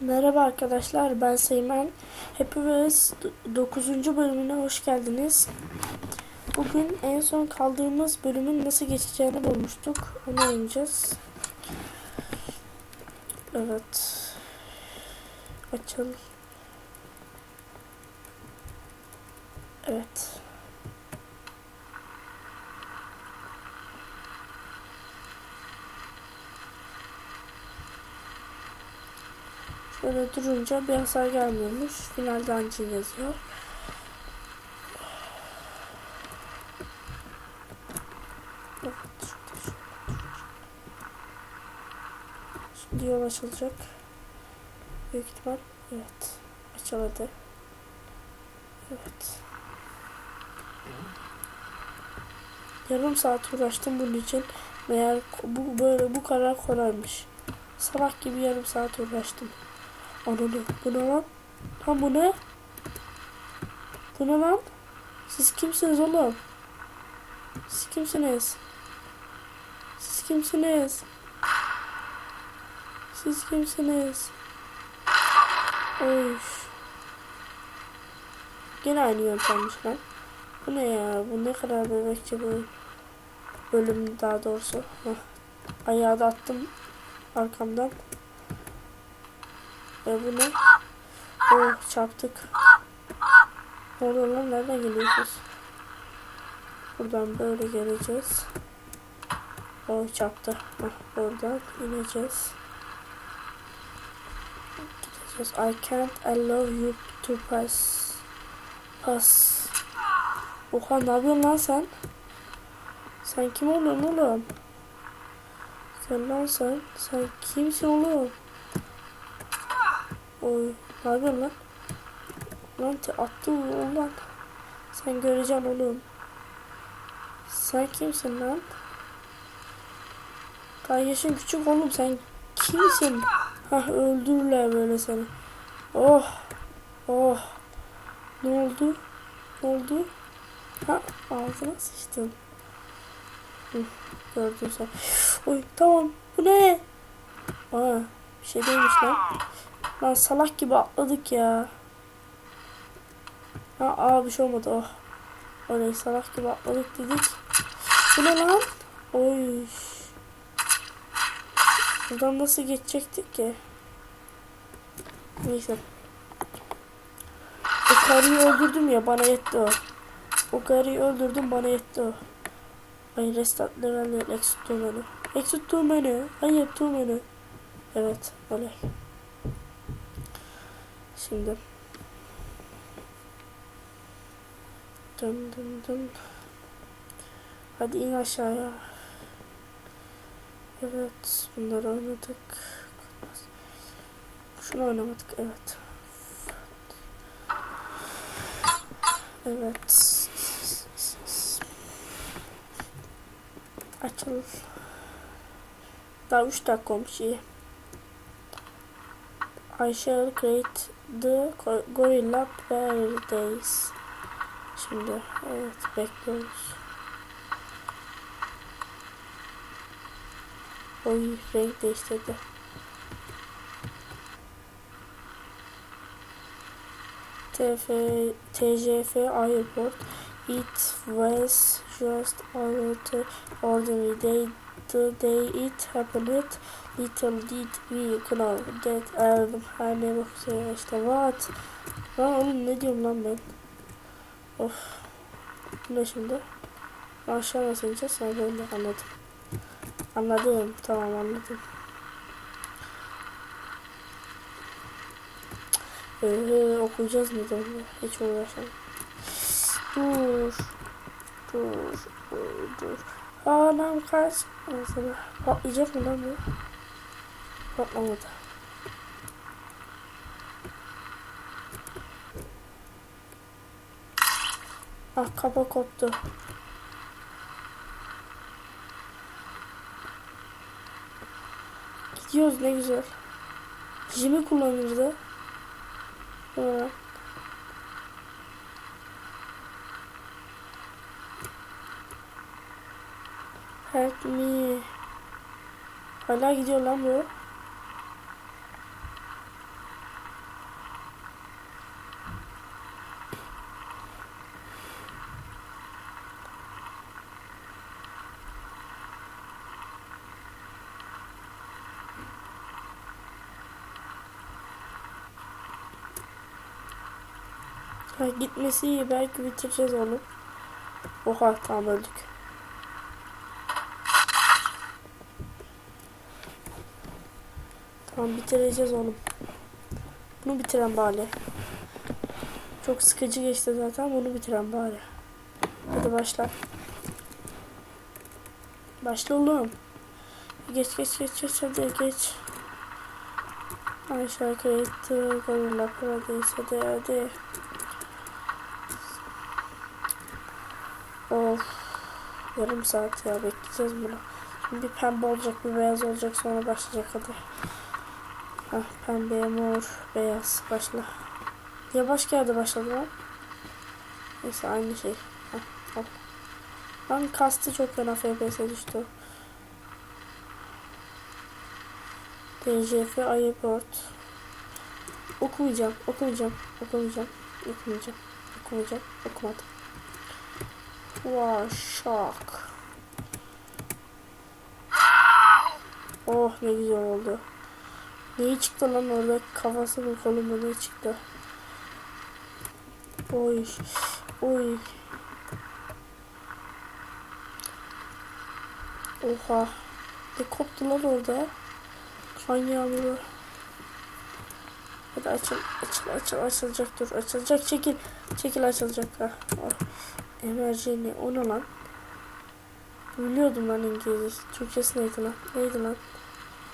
Merhaba arkadaşlar ben Seymen. Hepimiz 9. bölümüne hoş geldiniz. Bugün en son kaldığımız bölümün nasıl geçeceğini bulmuştuk. Onu oynayacağız. Evet. Açalım. Evet. Şöyle durunca bir hasar gelmiyormuş. Finalde anca yazıyor. Şimdi yol açılacak. Büyük ihtimal. Evet. Açıldı. Evet. Yarım saat uğraştım bunun için. Meğer bu böyle bu kadar kolaymış. Salak gibi yarım saat uğraştım. Ananı. Bu ne lan? Lan bu ne? Bu ne lan? Siz kimsiniz oğlum? Siz kimsiniz? Siz kimsiniz? Siz kimsiniz? Oy. Gene aynı yöntemmiş lan. Bu ne ya? Bu ne kadar bebekçe bu bölüm daha doğrusu. Heh. Ayağı da attım arkamdan. Ve bu ne? Oh çarptık. Ne oluyor lan? Nereden geliyorsunuz? Buradan böyle geleceğiz. Oh çarptı. Heh, buradan ineceğiz. Gideceğiz. I can't allow you to pass. Pass. Oha ne yapıyorsun lan sen? Sen kim oluyorsun oğlum? Sen lan sen. Sen kimsin oğlum? Oy ne yapıyorsun lan? Lan te attı ulan. Sen göreceksin oğlum. Sen kimsin lan? Daha yaşın küçük oğlum sen kimsin? Hah öldürürler böyle seni. Oh. Oh. Ne oldu? Ne oldu? Ha ağzına sıçtın. Hı, gördün sen. Oy tamam. Bu ne? Aa bir şey değilmiş lan. Lan salak gibi atladık ya. Ha aa bir şey olmadı oh. Oley salak gibi atladık dedik. Bu ne lan? Oy. Buradan nasıl geçecektik ki? Neyse. O karıyı öldürdüm ya bana yetti o. O karıyı öldürdüm bana yetti o. Ay restart level exit to menü. Exit to menü. Hayır to menü. Evet oley. Şimdi. Dın dın dın. Hadi in aşağıya. Evet. Bunları oynadık. Şunu oynamadık. Evet. Evet. Açıl. Daha 3 dakika olmuş iyi. I create the Gorilla Paradise. Şimdi evet bekliyoruz. Oy renk değiştirdi. TF, TGF Airport. It was just another ordinary day. The day it happened, little did we know that Adam her ne bakıyor işte what? Lan oğlum ne diyorum lan ben? Of. Ne şimdi? Aşağı nasıl ineceğiz? Ha böyle anladım. Anladım. Tamam anladım. Ee, okuyacağız mı da Hiç uğraşamam. Dur. Dur. Dur. Dur. Anam kaç. Mesela patlayacak mı lan bu? Patlamadı. Ah kaba koptu. Gidiyoruz ne güzel. Jimmy kullanırdı. Ha. Help me. Hala gidiyor lan bu. Gitmesi iyi. Belki bitireceğiz onu. Oha tamam öldük. Tamam bitireceğiz onu. Bunu bitiren bari. Çok sıkıcı geçti zaten. Bunu bitiren bari. Hadi başla. Başla oğlum. Geç geç geç geç hadi geç. Aşağı kayıttı. Gorilla Paradise hadi hadi. Of. Yarım saat ya bekleyeceğiz bunu. Şimdi bir pembe olacak bir beyaz olacak sonra başlayacak hadi. Hah pembe mor beyaz başla. Niye başka yerde başladı lan? Neyse aynı şey. Hah, al. Lan kastı çok fena FPS düştü. DJF Airport. Okumayacağım, okumayacağım, okumayacağım, okumayacağım, okumayacağım, okumadım. Wow, şok. Oh ne güzel oldu. Neyi çıktı lan orada? Kafası mı ne çıktı? Oy. Oy. Oha. Ne koptu lan orada? Kan yağmuru. Hadi açıl, açıl, açıl, açılacak dur, açılacak, çekil, çekil açılacak ha. Emerjeni, o ne lan? Biliyordum lan İngilizce, Türkçesi neydi lan, neydi lan?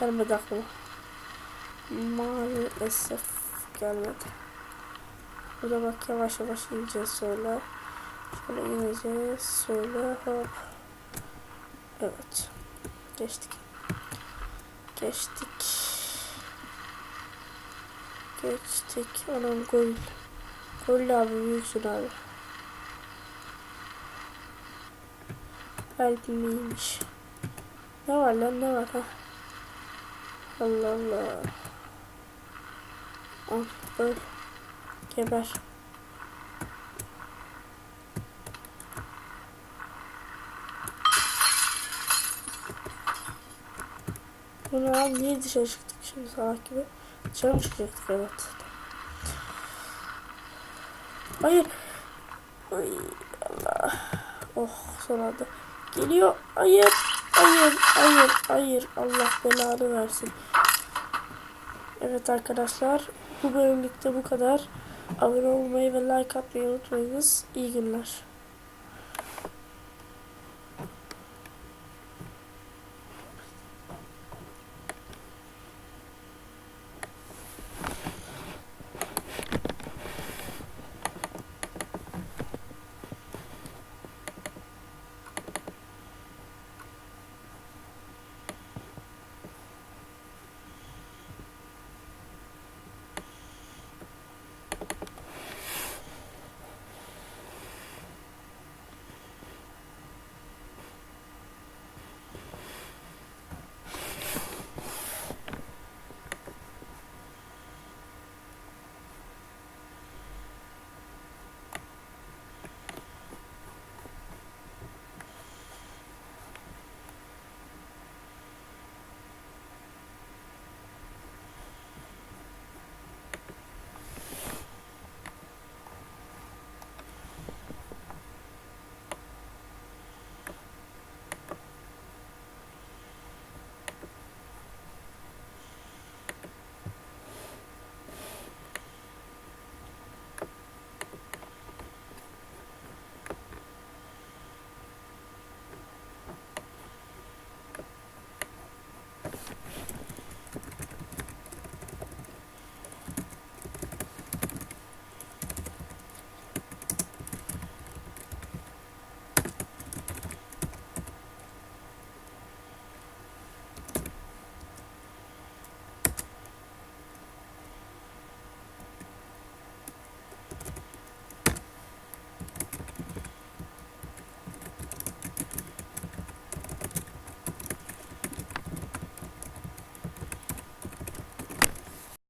Gelmedi aklıma. Maalesef gelmedi. Burada bak yavaş yavaş ineceğiz şöyle. Şöyle ineceğiz, şöyle hop. Evet, geçtik. Geçtik. Geçtik. Anam gol. Gol abi büyüksün abi. Help miymiş. Ne var lan ne var ha? Allah Allah. Al öl. Geber. Bunu al niye dışarı çıktık şimdi salak gibi? Dışarı mı çıkacaktık evet. Hayır. Ay Allah. Oh son anda. Geliyor. Hayır. Hayır. Hayır. Hayır. Allah belanı versin. Evet arkadaşlar. Bu bölümlükte bu kadar. Abone olmayı ve like atmayı unutmayınız. İyi günler.